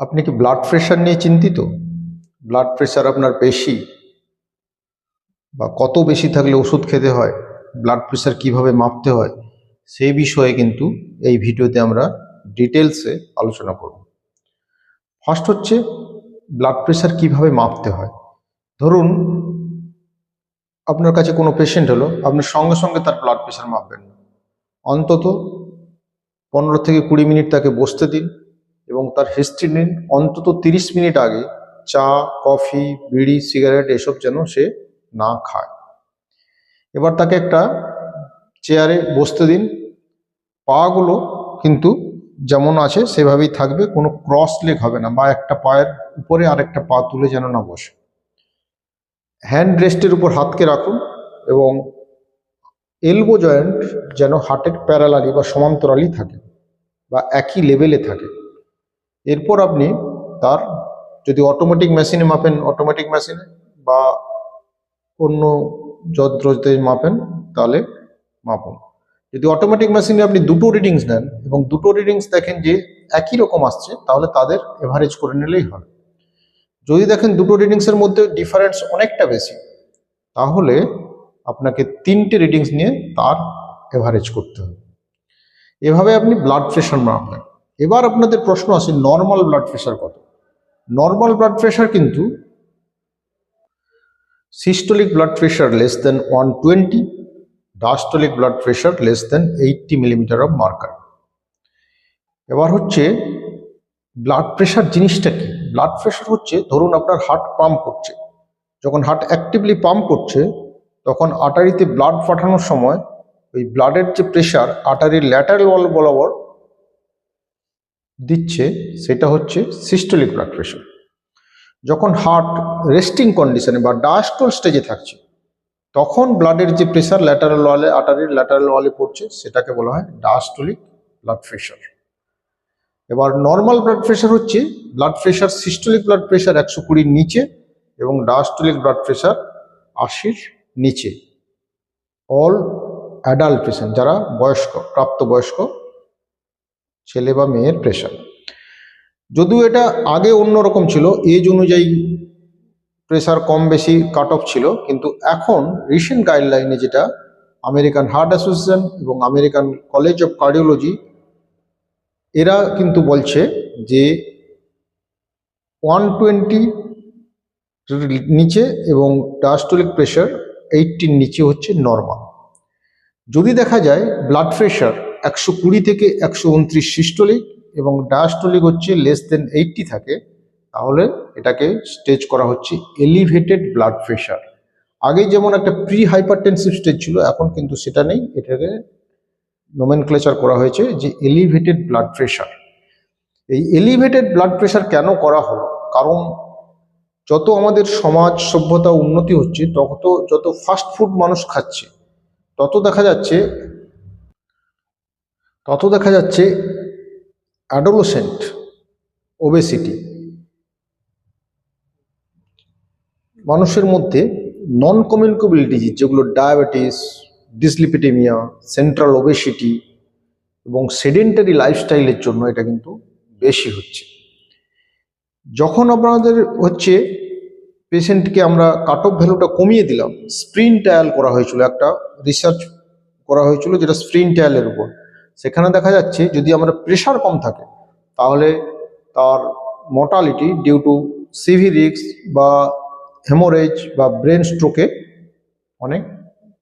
আপনি কি blood pressure নিয়ে চিন্তিত? ব্লাড প্রেশার আপনার বেশি বা কত বেশি থাকলে ওষুধ খেতে হয় ব্লাড প্রেশার কীভাবে মাপতে হয়, সেই বিষয়ে কিন্তু এই ভিডিওতে আমরা ডিটেলসে আলোচনা করব। ফার্স্ট হচ্ছে ব্লাড প্রেশার কীভাবে মাপতে হয়। ধরুন আপনার কাছে কোনো পেশেন্ট হলো, আপনি সঙ্গে সঙ্গে তার ব্লাড প্রেশার মাপবেন না। অন্তত পনেরো থেকে কুড়ি মিনিট তাকে বসতে দিন এবং তার হিস্ট্রি নিন। অন্তত তিরিশ মিনিট আগে চা, কফি, বিড়ি সিগারেট এসব যেন সে না খায়। এবার তাকে একটা চেয়ারে বসতে দিন। পাগুলো কিন্তু যেমন আছে সেভাবেই থাকবে, কোনো ক্রস লেগ হবে না বা একটা পায়ের উপরে আর একটা পা তুলে যেন না বসে। হ্যান্ড রেস্টের উপর হাতকে রাখুন এবং এলবো জয়েন্ট যেন হার্টের প্যারালালি বা সমান্তরালি থাকে বা একই লেভেলে থাকে। এরপর আপনি তার যদি অটোমেটিক মেশিনে মাপেন অটোমেটিক মেশিনে বা অন্য যন্ত্রতে মাপেন, তাহলে মাপুন। যদি অটোমেটিক মেশিনে আপনি দুটো রিডিংস নেন এবং দুটো রিডিংস দেখেন যে একই রকম আসছে, তাহলে তাদের এভারেজ করে নিলেই হয় যদি দেখেন দুটো রিডিংসের মধ্যে ডিফারেন্স অনেকটা বেশি, তাহলে আপনাকে তিনটে রিডিংস নিয়ে তার এভারেজ করতে হবে। এভাবে আপনি ব্লাড প্রেশার মাপবেন এবার আপনাদের প্রশ্ন আছে নর্মাল ব্লাড প্রেশার কত? নর্মাল ব্লাড প্রেশার কিন্তু systolic blood pressure less than one twenty diastolic blood pressure less than eighty millimeter of mercury এবার হচ্ছে ব্লাড প্রেশার জিনিসটা কি? ব্লাড প্রেশার হচ্ছে, ধরুন আপনার হার্ট পাম্প করছে। যখন হার্ট অ্যাক্টিভলি পাম্প করছে, তখন আটারিতে ব্লাড পাঠানোর সময় ওই ব্লাডের যে প্রেশার আটারির ল্যাটারাল ওয়াল বরাবর দিচ্ছে সেটা হচ্ছে সিস্টোলিক ব্লাড প্রেশার যখন হার্ট রেস্টিং কন্ডিশনে বা ডায়াস্টোল স্টেজে থাকছে, তখন ব্লাডের যে প্রেশার ল্যাটারাল ওয়ালে আটারির ল্যাটারাল ওয়ালে পড়ছে, সেটাকে বলা হয় ডায়াস্টোলিক ব্লাড প্রেশার এবার নর্মাল ব্লাড প্রেশার হচ্ছে blood pressure systolic blood pressure একশো কুড়ির নিচে এবং ডায়াস্টোলিক ব্লাড প্রেশার আশির নিচে। অল অ্যাডাল্ট পেশেন্ট যারা বয়স্ক, প্রাপ্তবয়স্ক ছেলে বা মেয়ের প্রেশার যদিও এটা আগে অন্যরকম ছিল এজ অনুযায়ী প্রেশার কম বেশি কাট অফ ছিল, কিন্তু এখন রিসেন্ট গাইডলাইনে যেটা আমেরিকান হার্ট অ্যাসোসিয়েশন এবং আমেরিকান কলেজ অফ কার্ডিওলজি এরা কিন্তু বলছে যে ওয়ান টোয়েন্টি নিচে এবং ডায়াস্টোলিক প্রেশার এইটটির নিচে হচ্ছে নর্মাল যদি দেখা যায় ব্লাড প্রেশার একশো কুড়ি থেকে একশো উনত্রিশ সিস্টোলিক এবং ডায়াস্টোলিক হচ্ছে লেস দেন এইটটি থাকে, তাহলে এটাকে স্টেজ করা হচ্ছে এলিভেটেড ব্লাড প্রেশার আগে যেমন একটা প্রি হাইপারটেনসিভ স্টেজ ছিল, এখন কিন্তু সেটা নেই, এটাকে নোমেনক্লেচার করা হয়েছে যে এলিভেটেড ব্লাড প্রেশার এই এলিভেটেড ব্লাড প্রেশার কেন করা হলো? কারণ যত আমাদের সমাজ সভ্যতা উন্নতি হচ্ছে, তত, যত ফাস্ট ফুড মানুষ খাচ্ছে, তত দেখা যাচ্ছে তত দেখা যাচ্ছে অ্যাডোলোসেন্ট ওবেসিটি মানুষের মধ্যে নন কমিউনিকেবল ডিজিজ যেগুলো ডায়াবেটিস ডিসলিপিটেমিয়া সেন্ট্রাল ওবেসিটি এবং সেডেন্টারি লাইফস্টাইলের জন্য এটা কিন্তু বেশি হচ্ছে। যখন আপনাদের হচ্ছে পেশেন্টকে আমরা কাট অফ ভ্যালুটা কমিয়ে দিলাম স্প্রিন ট্রায়াল করা হয়েছিল, একটা রিসার্চ করা হয়েছিল যেটা স্প্রিন ট্রায়ালের উপর। সেখানে দেখা যাচ্ছে যদি আমরা প্রেশার কম থাকে, তাহলে তার মর্টালিটি ডিউ টু সিভি রিক্স বা হেমোরেজ বা ব্রেন স্ট্রোকে অনেক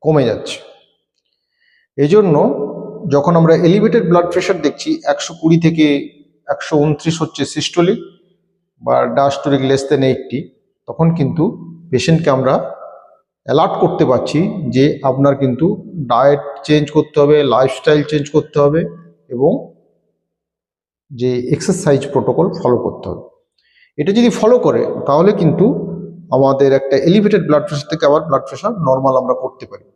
কমে যাচ্ছে। এই জন্য যখন আমরা এলিভেটেড ব্লাড প্রেশার দেখছি, একশো কুড়ি থেকে একশো উনত্রিশ হচ্ছে সিস্টোলিক বা ডায়াস্টোলিক লেস দেন এইটটি তখন কিন্তু পেশেন্টকে আমরা অ্যালার্ট করতে পারছি যে আপনার কিন্তু ডায়েট চেঞ্জ করতে হবে লাইফস্টাইল চেঞ্জ করতে হবে এবং যে এক্সারসাইজ প্রোটোকল ফলো করতে হবে। এটা যদি ফলো করে, তাহলে কিন্তু আমাদের একটা এলিভেটেড ব্লাড প্রেশার থেকে আবার ব্লাড প্রেশার নর্মাল আমরা করতে পারি।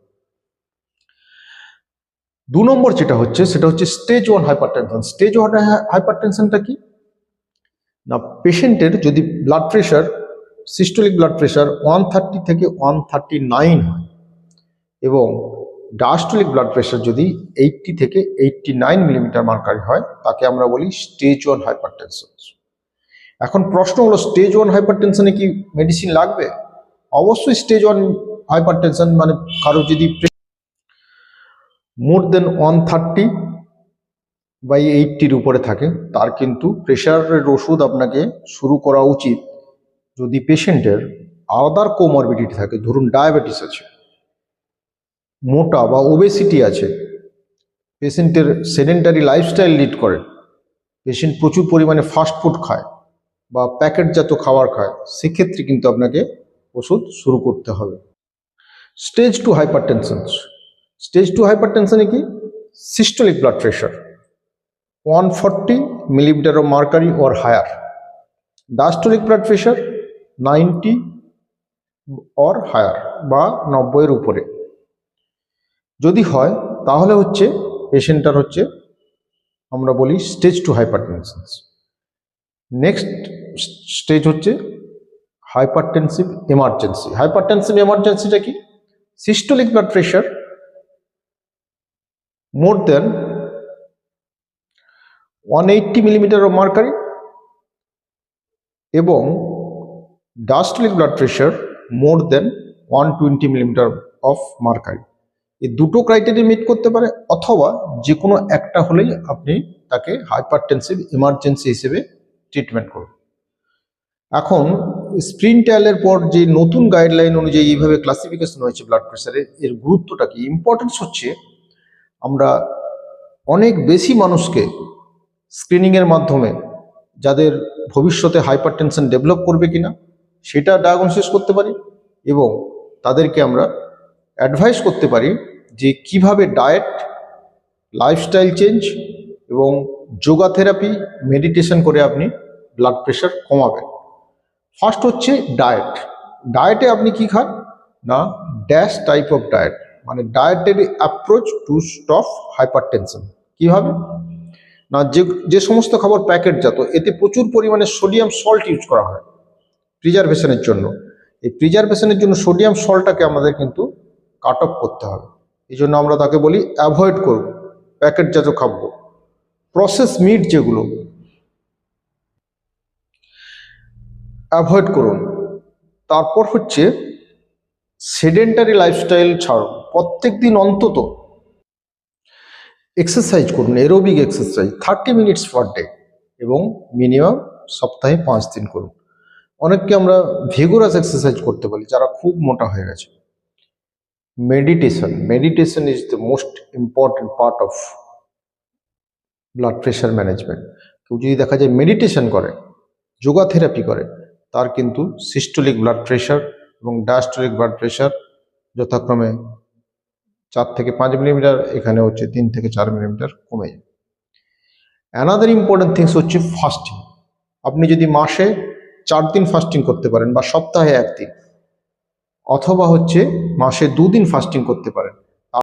দু নম্বর যেটা হচ্ছে, সেটা হচ্ছে stage one hypertension stage one হাইপারটেনশনটা কি? না পেশেন্টের যদি blood pressure systolic blood pressure one thirty থেকে ওয়ান থার্টি নাইন হয় এবং ডায়াস্টোলিক ব্লাড প্রেশার যদি এইটটি থেকে এইটটি নাইন মিলিমিটার মার্কারি হয়, তাকে আমরা বলি স্টেজ ওয়ান হাইপারটেনশন এখন প্রশ্ন হলো স্টেজ ওয়ান হাইপার টেনশনে কি মেডিসিন লাগবে? অবশ্যই স্টেজ ওয়ান হাইপার টেনশন মানে কারও যদি more than one thirty by এইটটির উপরে থাকে, তার কিন্তু প্রেশারের ওষুধ আপনাকে শুরু করা উচিত যদি পেশেন্টের আলাদার কোমরবিডিটি থাকে, ধরুন ডায়াবেটিস আছে, মোটা বা ওবেসিটি আছে পেশেন্টের সেডেন্টারি লাইফস্টাইল লিড করে পেশেন্ট প্রচুর পরিমাণে ফাস্ট ফুড খায় বা প্যাকেটজাত খাবার খায়, সেক্ষেত্রে কিন্তু আপনাকে ওষুধ শুরু করতে হবে। Stage two hyper tension stage two hyper টেনশনে কি? Systolic blood pressure one forty millimeter of mercury or higher diastolic blood pressure ninety or higher বা নব্বইয়ের উপরে। যদি হয়, তাহলে হচ্ছে পেশেন্টটার হচ্ছে, আমরা বলি stage two hyper next stage হচ্ছে হাইপারটেনসিভ এমার্জেন্সি হাইপারটেনসিভ এমার্জেন্সিটা কি? Systolic blood pressure more than one eighty millimeter of mercury এবং diastolic blood pressure more than one twenty millimeter of mercury এই দুটো ক্রাইটেরিয়া মিট করতে পারে, অথবা যে কোনো একটা হলেই আপনি তাকে হাইপারটেনসিভ এমার্জেন্সি হিসেবে ট্রিটমেন্ট করুন। এখন স্প্রিন ট্রায়ালের পর যে নতুন গাইডলাইন অনুযায়ী এইভাবে ক্লাসিফিকেশন হয়েছে ব্লাড প্রেশারের এর গুরুত্বটা কি? ইম্পর্টেন্স হচ্ছে আমরা অনেক বেশি মানুষকে স্ক্রিনিংয়ের মাধ্যমে যাদের ভবিষ্যতে হাইপার টেনশন ডেভেলপ করবে কিনা সেটা ডায়াগনোসিস করতে পারি এবং তাদেরকে আমরা অ্যাডভাইস করতে পারি যে কীভাবে ডায়েট লাইফস্টাইল চেঞ্জ এবং যোগা থেরাপি মেডিটেশন করে আপনি ব্লাড প্রেশার কমাবেন। ফার্স্ট হচ্ছে ডায়েট ডায়েটে আপনি কি খান? না ড্যাশ টাইপ অফ ডায়েট মানে ডায়েটের approach to stop hyper tension কীভাবে? না, যে যে সমস্ত খাবার প্যাকেটজাত, এতে প্রচুর পরিমাণে সোডিয়াম সল্ট ইউজ করা হয়। প্রিজারভেশনের জন্য। এই প্রিজারভেশনের জন্য সোডিয়াম সল্টটাকে আমাদের কিন্তু কাট অফ করতে হবে। এই জন্য আমরা তাকে বলি অ্যাভয়েড করব। প্যাকেটজাত খাদ্য। প্রসেস মিট যেগুলো অ্যাভয়েড করুন। তারপর হচ্ছে সেডেন্টারি লাইফস্টাইল ছাড়ুন। প্রত্যেক দিন অন্তত এক্সারসাইজ করুন aerobic exercise thirty minutes per day এবং মিনিমাম সপ্তাহে পাঁচ দিন করুন। অনেককে আমরা ভিগোরাস এক্সারসাইজ করতে বলি যারা খুব মোটা হয়ে গেছে। Meditation meditation is the most important part of blood pressure management কেউ যদি দেখা যায় মেডিটেশন করে যোগা থেরাপি করে, তার কিন্তু সিস্টোলিক ব্লাড প্রেশার এবং ডায়াস্টোলিক ব্লাড প্রেশার যথাক্রমে চার থেকে পাঁচ মিলিমিটার এখানে হচ্ছে তিন থেকে চার মিলিমিটার কমে যায়। অ্যানাদার ইম্পর্টেন্ট থিংস হচ্ছে ফাস্টিং আপনি যদি মাসে চার দিন ফাস্টিং করতে পারেন বা সপ্তাহে একদিন, অথবা হচ্ছে মাসে দুদিন ফাস্টিং করতে পারেন।